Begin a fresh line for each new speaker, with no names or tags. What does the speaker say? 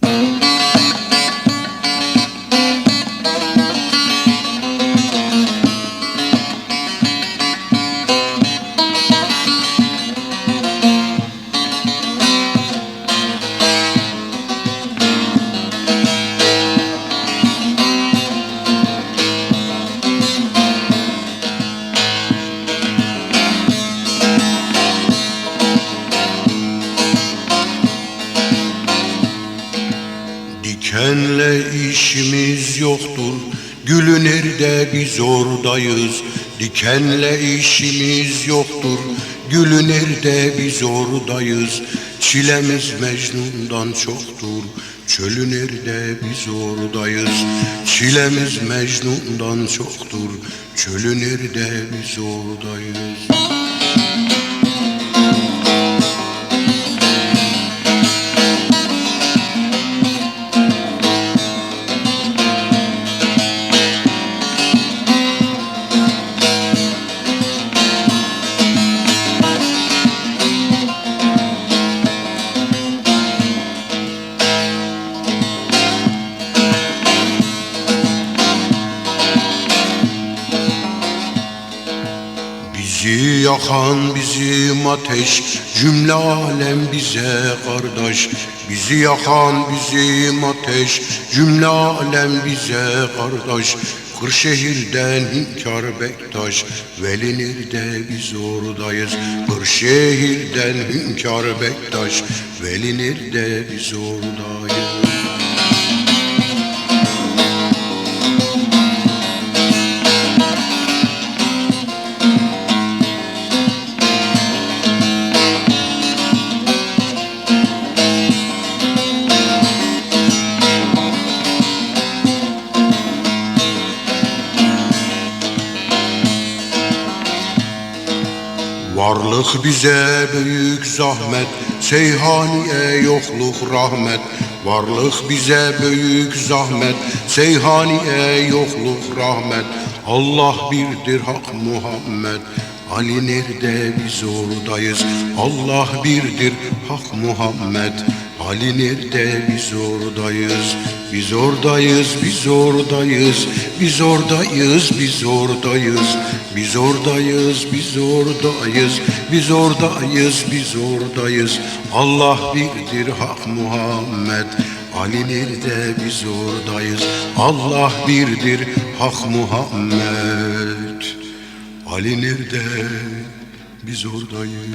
Thank you. Dikenle işimiz yoktur Gülü nerede biz oradayız? Dikenle işimiz yoktur Gülü nerede biz oradayız? Çilemiz Mecnun'dan çoktur Çölü nerede biz oradayız? Çilemiz Mecnun'dan çoktur Çölü nerede biz oradayız yakan bizim ateş Cümle alem bize kardeş. Bizi yakan bizim ateş Cümle alem bize kardeş. Kırşehir'den Hünkar Bektaş Velinir'de biz oradayız. Kırşehir'den Hünkar Bektaş Velinir'de biz oradayız Varlık bize büyük zahmet Seyhaniye yokluk rahmet Varlık bize büyük zahmet Seyhaniye yokluk rahmet Allah birdir hak Muhammed. Ali nerede? Biz oradayız. Allah birdir hak Muhammed Ali nerede? Biz oradayız Biz oradayız biz oradayız. Biz oradayız biz oradayız. Biz oradayız biz oradayız. Biz oradayız biz oradayız. Allah birdir hak Muhammed. Ali nerede? Biz oradayız. Allah birdir hak Muhammed. Ali nerede? Biz oradayız